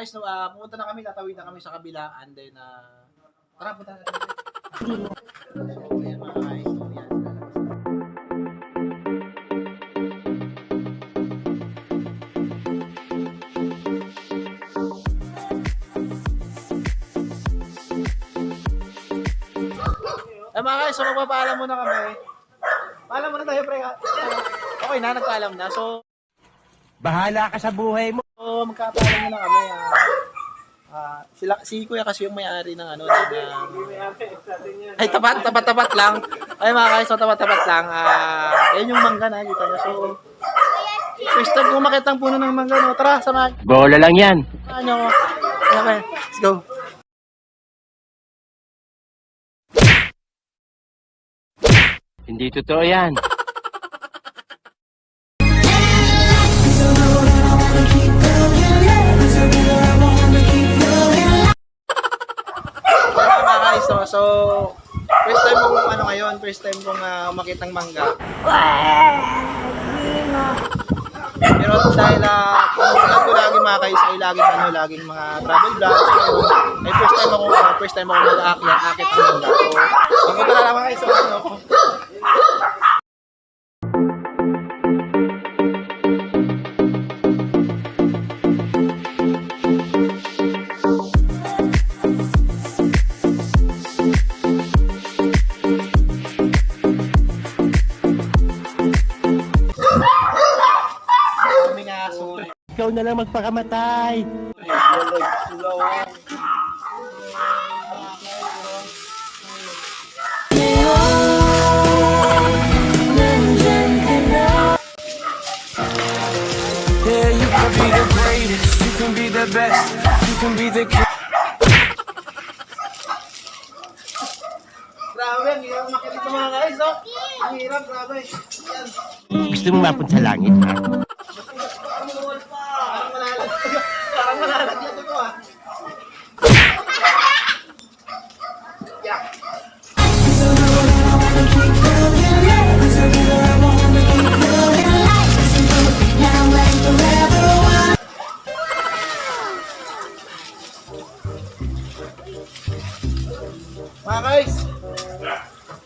guys, no, ah, pumunta na kami, tatawid na kami sa kabila, and then, ah, tara, punta na. So, so, yan. Eh mga guys, so magpapaalam muna kami. Paalam muna tayo, pre. Okay na, nagpaalam na. So, Bahala ka sa buhay mo. So, magkapaalam muna kami. Ah, ah, sila, si Kuya kasi yung may-ari ng ano. Ng, ah, ay, tapat, tapat, tapat lang. Ay, mga guys, so tapat, tapat lang. Ah, yan yung mangga na, kita nyo. So, first time umakit ang puno ng mangga, no? Tara, samahan Bola lang yan. ako. Okay, let's go. Hindi totoo yan. So, so, first time kong ano ngayon, first time kong uh, umakit ng mangga. Pero dahil uh, vlog ko lagi mga guys ay laging ano, laging mga travel vlogs. So, ay first time ako, uh, first time ako mag-aakyat, akit ng mangga. So, magpunta na naman guys, so ano Ikaw na lang magpakamatay. Yeah, you can be the greatest, you can be the best, you can be the king. Grabe, ang hirap makita ito mga guys, no? Ang hirap, grabe. Yan. Gusto mo mapunta sa langit, ha? Pa. Parang. Parang malalagyan ito, ah. Yeah. Mga guys,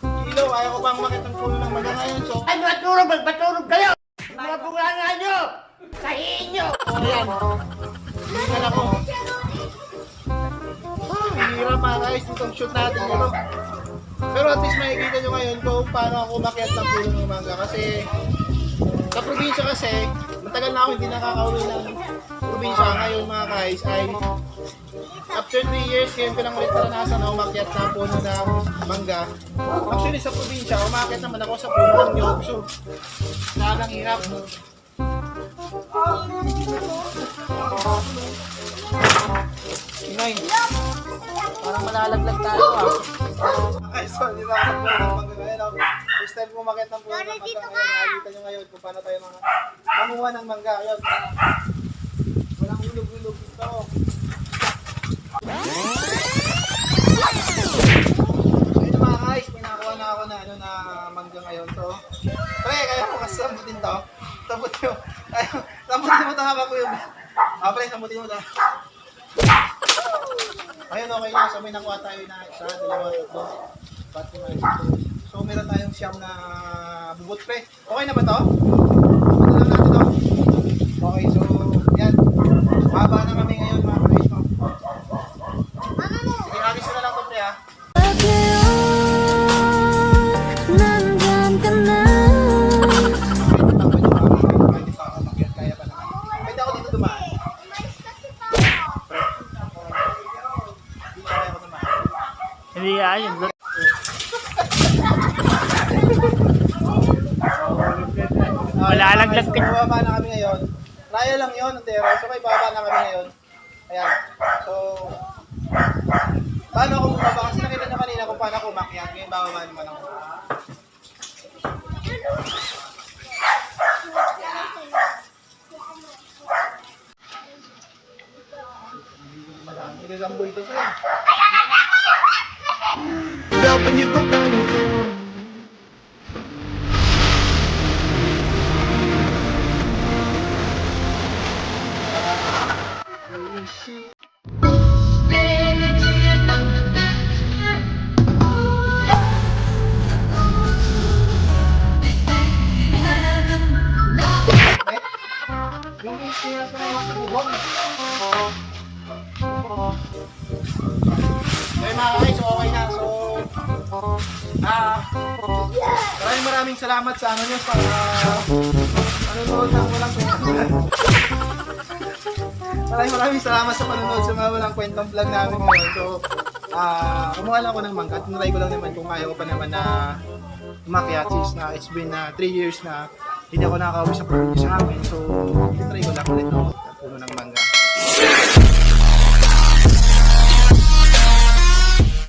Kilo, ayaw ko bang makita ng puno ng maga ngayon. So, Ay, matulog! Magpatulog kayo! Mga bunganga nyo! Sahihin nyo! so yan. Hindi na ako. Ang hirap mga guys, itong shoot natin ito. Pero at least makikita nyo ngayon kung paano ako umakyat ng puno ng mangga. Kasi sa probinsya kasi, matagal na ako hindi nakakauwi ng probinsya. Ngayon mga guys ay after 3 years, ngayon ko lang ulit naranasan na umakyat ng puno ng mangga. Actually sa probinsya, umakyat naman ako sa puno ng nyog. So, talagang hirap. Inay, parang malalaglag tayo ah. Ay, so, hindi na ako mangga ngayon. ah. First time pumakit ng puno ng mangga ngayon. Nakikita nyo ngayon kung paano tayo mga manguha ng mangga. Ayun, Ayaw, sambutin mo to habang ko yung... Ah, pre, sambutin mo to. Ayun, okay na. So, may nakuha tayo na isa, dalawa, tatlo, ito. So, meron tayong siyam na bubot pre. Okay na ba to? Hindi ayun. Malalaglag ka. Bababa na kami ngayon. Raya lang yon ang tero. So, may bababa na kami ngayon. Ayan. So, paano ako bumaba? Kasi nakita nyo kanina kung paano ako umakyat. Ngayon, bababa naman ako. Hindi sambo ito sa'yo. Тебя бы не ah, maraming maraming salamat sa ano nyo sa panonood ng walang kwentong Maraming maraming salamat sa panonood sa mga walang kwentong vlog namin ngayon. So, ah, kumuha lang ako ng mangga. Tinry ko lang naman kung kaya ko pa naman na umakyat since na it's been 3 years na hindi ako nakakauwi sa province sa amin. So, tinry ko lang ulit no, puno ng mangga.